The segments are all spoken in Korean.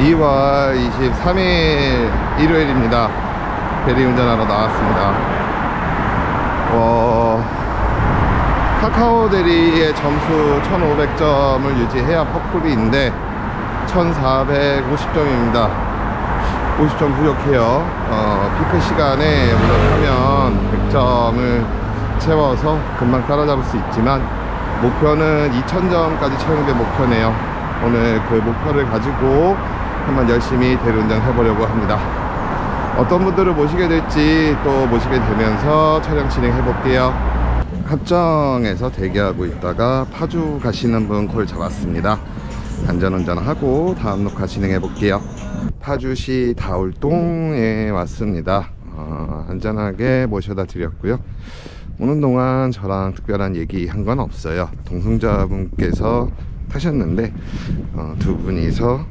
2월 23일 일요일입니다. 대리 운전하러 나왔습니다. 어, 카카오 대리의 점수 1500점을 유지해야 퍼플이인데 1450점입니다. 50점 부족해요. 어, 피크 시간에 물론 하면 100점을 채워서 금방 따라잡을 수 있지만 목표는 2000점까지 채우는 게 목표네요. 오늘 그 목표를 가지고 한번 열심히 대리운전 해보려고 합니다. 어떤 분들을 모시게 될지 또 모시게 되면서 촬영 진행해 볼게요. 합정에서 대기하고 있다가 파주 가시는 분 콜 잡았습니다. 안전운전하고 다음 녹화 진행해 볼게요. 파주시 다울동에 왔습니다. 어, 안전하게 모셔다 드렸고요. 오는 동안 저랑 특별한 얘기 한 건 없어요. 동승자분께서 타셨는데 어, 두 분이서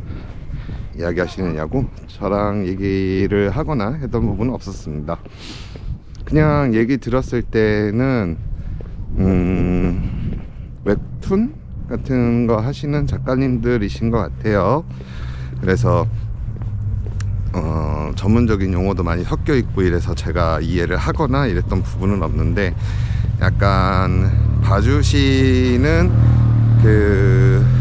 이야기하시느냐고 저랑 얘기를 하거나 했던 부분은 없었습니다. 그냥 얘기 들었을 때는 음, 웹툰 같은 거 하시는 작가님들이신 것 같아요. 그래서 어, 전문적인 용어도 많이 섞여 있고 이래서 제가 이해를 하거나 이랬던 부분은 없는데 약간 봐주시는 그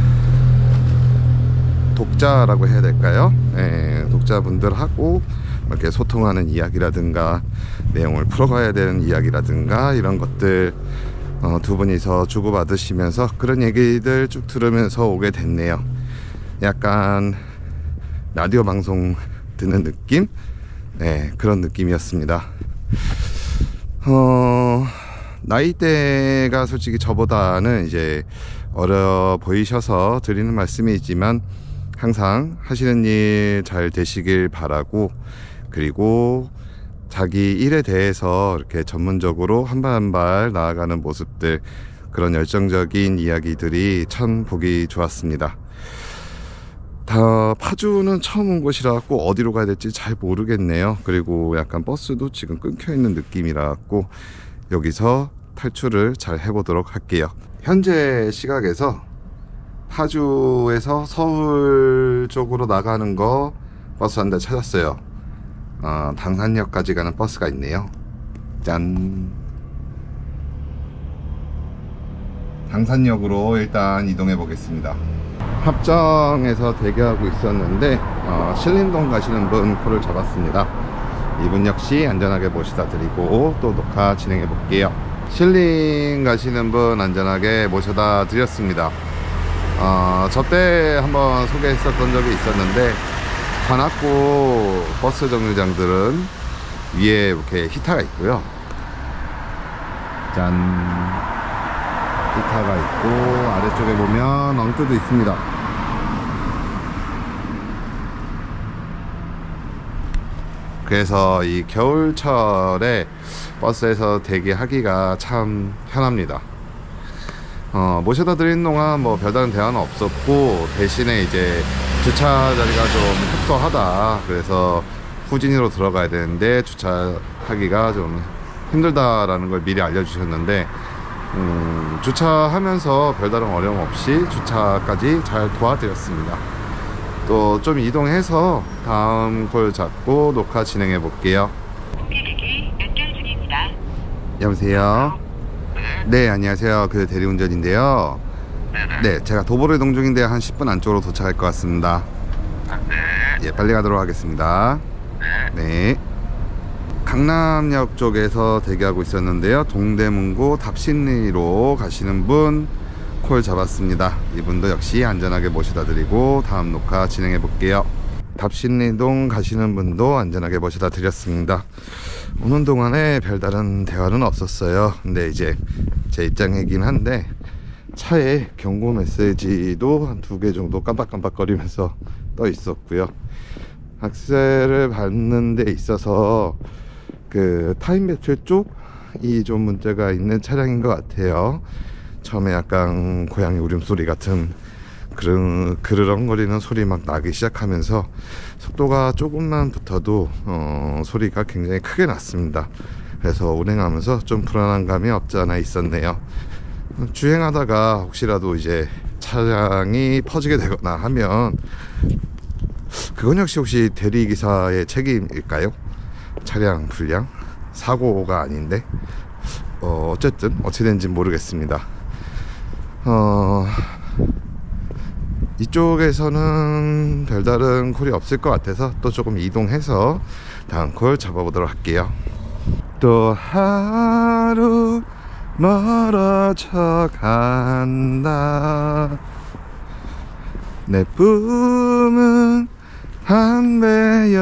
독자라고 해야 될까요? 예, 독자분들하고 이렇게 소통하는 이야기라든가 내용을 풀어가야 되는 이야기라든가 이런 것들 어, 두 분이서 주고받으시면서 그런 얘기들 쭉 들으면서 오게 됐네요. 약간 라디오 방송 듣는 느낌? 네, 그런 느낌이었습니다. 어, 나이대가 솔직히 저보다는 이제 어려 보이셔서 드리는 말씀이지만 항상 하시는 일 잘 되시길 바라고 그리고 자기 일에 대해서 이렇게 전문적으로 한 발 한 발 나아가는 모습들 그런 열정적인 이야기들이 참 보기 좋았습니다. 다 파주는 처음 온 곳이라 갖고 어디로 가야 될지 잘 모르겠네요. 그리고 약간 버스도 지금 끊겨 있는 느낌이라 갖고 여기서 탈출을 잘 해보도록 할게요. 현재 시각에서 파주에서 서울 쪽으로 나가는 거 버스 한 대 찾았어요. 어, 당산역까지 가는 버스가 있네요. 짠. 당산역으로 일단 이동해 보겠습니다. 합정에서 대기하고 있었는데 어, 신림동 가시는 분 코를 잡았습니다. 이분 역시 안전하게 모시다 드리고 또 녹화 진행해 볼게요. 신림 가시는 분 안전하게 모셔다 드렸습니다. 어, 저때 한번 소개했었던 적이 있었는데 관악구 버스 정류장들은 위에 이렇게 히타가 있고요. 짠. 히타가 있고 아래쪽에 보면 엉뜨도 있습니다. 그래서 이 겨울철에 버스에서 대기하기가 참 편합니다. 어, 모셔다 드린 동안 뭐 별다른 대화는 없었고 대신에 이제 주차 자리가 좀 협소하다. 그래서 후진으로 들어가야 되는데 주차하기가 좀 힘들다라는 걸 미리 알려주셨는데 음, 주차하면서 별다른 어려움 없이 주차까지 잘 도와드렸습니다. 또 좀 이동해서 다음 콜 잡고 녹화 진행해 볼게요. 고객에게 연결 중입니다. 여보세요. 네, 안녕하세요. 그 대리운전인데요. 네, 제가 도보로 이동 중인데 한 10분 안쪽으로 도착할 것 같습니다. 예, 빨리 가도록 하겠습니다. 네. 강남역 쪽에서 대기하고 있었는데요. 동대문구 답신리로 가시는 분 콜 잡았습니다. 이분도 역시 안전하게 모셔다 드리고 다음 녹화 진행해 볼게요. 답신리동 가시는 분도 안전하게 모셔다 드렸습니다. 오는 동안에 별다른 대화는 없었어요. 근데 이제 제 입장이긴 한데 차에 경고 메시지도 한 두 개 정도 깜빡깜빡거리면서 떠 있었고요. 악셀을 밟는 데 있어서 그 타임 배틀 쪽이 좀 문제가 있는 차량인 것 같아요. 처음에 약간 고양이 울음소리 같은 그런 그르렁거리는 소리 막 나기 시작하면서 속도가 조금만 붙어도 어, 소리가 굉장히 크게 났습니다. 그래서 운행하면서 좀 불안한 감이 없지 않아 있었네요. 주행하다가 혹시라도 이제 차량이 퍼지게 되거나 하면 그건 역시 혹시 대리기사의 책임일까요? 차량 불량? 사고가 아닌데 어, 어쨌든 어떻게 된지 모르겠습니다 어, 이쪽에서는 별다른 콜이 없을 것 같아서 또 조금 이동해서 다음 콜 잡아보도록 할게요. 또 하루 멀어져 간다. 내 꿈은 담배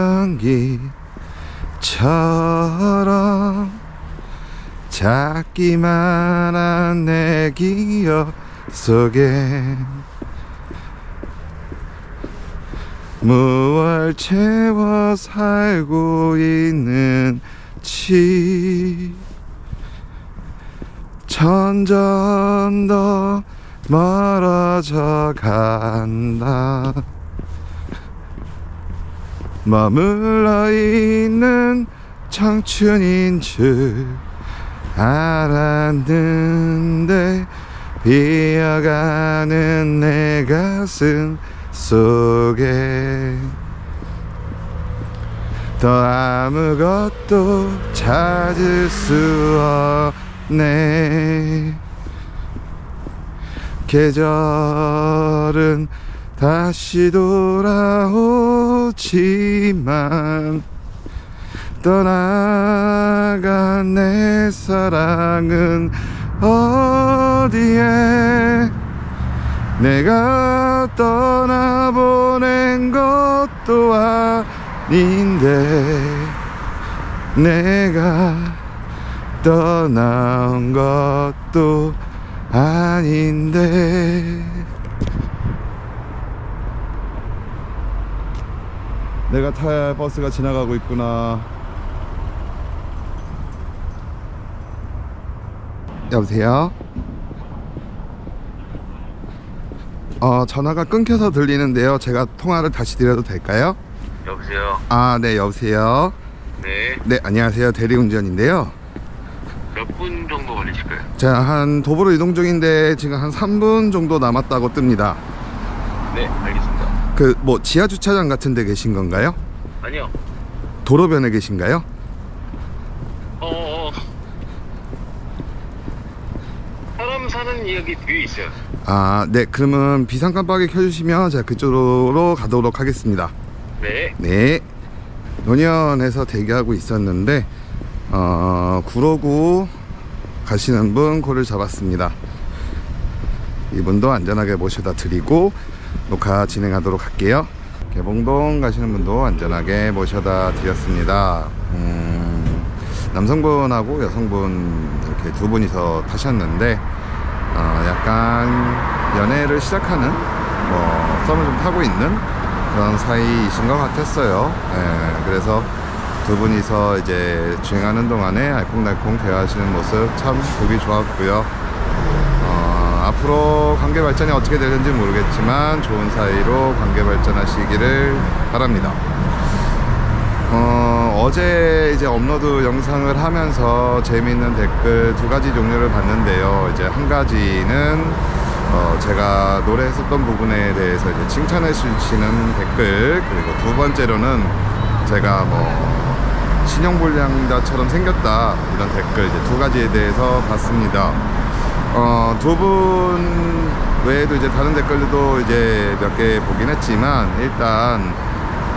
연기처럼 작기만 한 내 기억 속에 무얼 채워 살고 있는지 점점 더 멀어져 간다. 머물러 있는 청춘인 줄 알았는데 비어가는 내 가슴 속에 더 아무것도 찾을 수 없네. 계절은 다시 돌아오지만 떠나간 내 사랑은 어디에 내가 떠나보낸 것도 아닌데 내가 떠나온 것도 아닌데 내가 타야 할 버스가 지나가고 있구나 여보세요? 어 전화가 끊겨서 들리는데요 제가 통화를 다시 드려도 될까요? 여보세요. 아 네 여보세요 네. 네 안녕하세요 대리운전인데요 몇 분 정도 걸리실까요? 제가 한 도보로 이동 중인데 지금 한 3분 정도 남았다고 뜹니다 네, 알겠습니다. 그 뭐 지하 주차장 같은 데 계신 건가요? 아니요. 도로변에 계신가요? 어, 어. 사람 사는 이야기 뒤에 있어요. 아, 네. 그러면 비상 깜빡이 켜주시면 제가 그쪽으로 가도록 하겠습니다. 네. 네. 노년에서 대기하고 있었는데, 어, 구로구 가시는 분 콜을 잡았습니다. 이분도 안전하게 모셔다 드리고, 녹화 진행하도록 할게요. 개봉동 가시는 분도 안전하게 모셔다 드렸습니다. 음, 남성분하고 여성분 이렇게 두 분이서 타셨는데, 어, 약간 연애를 시작하는 뭐 썸을 좀 타고 있는 그런 사이이신 것 같았어요. 예, 그래서 두 분이서 이제 주행하는 동안에 알콩달콩 대화하시는 모습 참 보기 좋았고요. 어, 앞으로 관계 발전이 어떻게 되는지 모르겠지만 좋은 사이로 관계 발전하시기를 바랍니다. 어, 어제 이제 업로드 영상을 하면서 재미있는 댓글 두 가지 종류를 봤는데요. 이제 한 가지는 어, 제가 노래했었던 부분에 대해서 이제 칭찬해 주시는 댓글 그리고 두 번째로는 제가 뭐 신용불량자처럼 생겼다 이런 댓글 이제 두 가지에 대해서 봤습니다. 어, 두 분 외에도 이제 다른 댓글들도 이제 몇 개 보긴 했지만 일단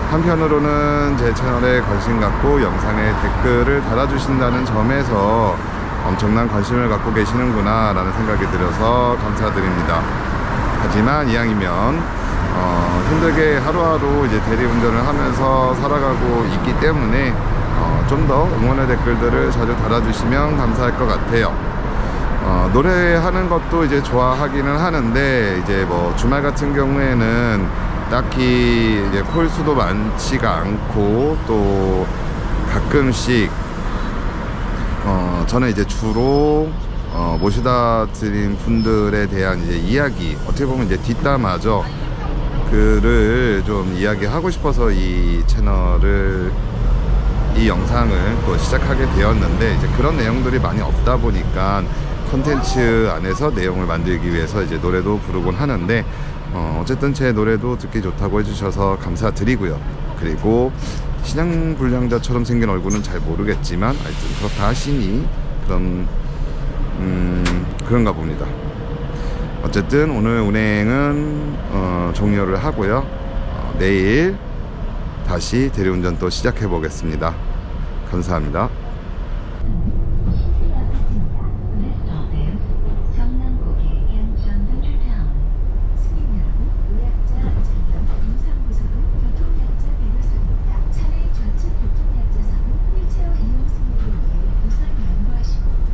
한편으로는 제 채널에 관심 갖고 영상에 댓글을 달아주신다는 점에서 엄청난 관심을 갖고 계시는구나 라는 생각이 들어서 감사드립니다. 하지만 이왕이면 어, 힘들게 하루하루 이제 대리운전을 하면서 살아가고 있기 때문에 어, 좀 더 응원의 댓글들을 자주 달아주시면 감사할 것 같아요. 어, 노래하는 것도 이제 좋아하기는 하는데 이제 뭐 주말 같은 경우에는 딱히 이제 콜 수도 많지가 않고 또 가끔씩 어, 저는 이제 주로 어, 모시다 드린 분들에 대한 이제 이야기 어떻게 보면 이제 뒷담화죠. 그를 좀 이야기하고 싶어서 이 채널을 이 영상을 또 시작하게 되었는데 이제 그런 내용들이 많이 없다 보니까 컨텐츠 안에서 내용을 만들기 위해서 이제 노래도 부르곤 하는데 어, 어쨌든 제 노래도 듣기 좋다고 해주셔서 감사드리고요. 그리고 신양 불량자처럼 생긴 얼굴은 잘 모르겠지만 하여튼 그렇다 하시니 그런 음, 그런가 봅니다. 어쨌든 오늘 운행은 어, 종료를 하고요. 어, 내일 다시 대리운전 또 시작해 보겠습니다. 감사합니다.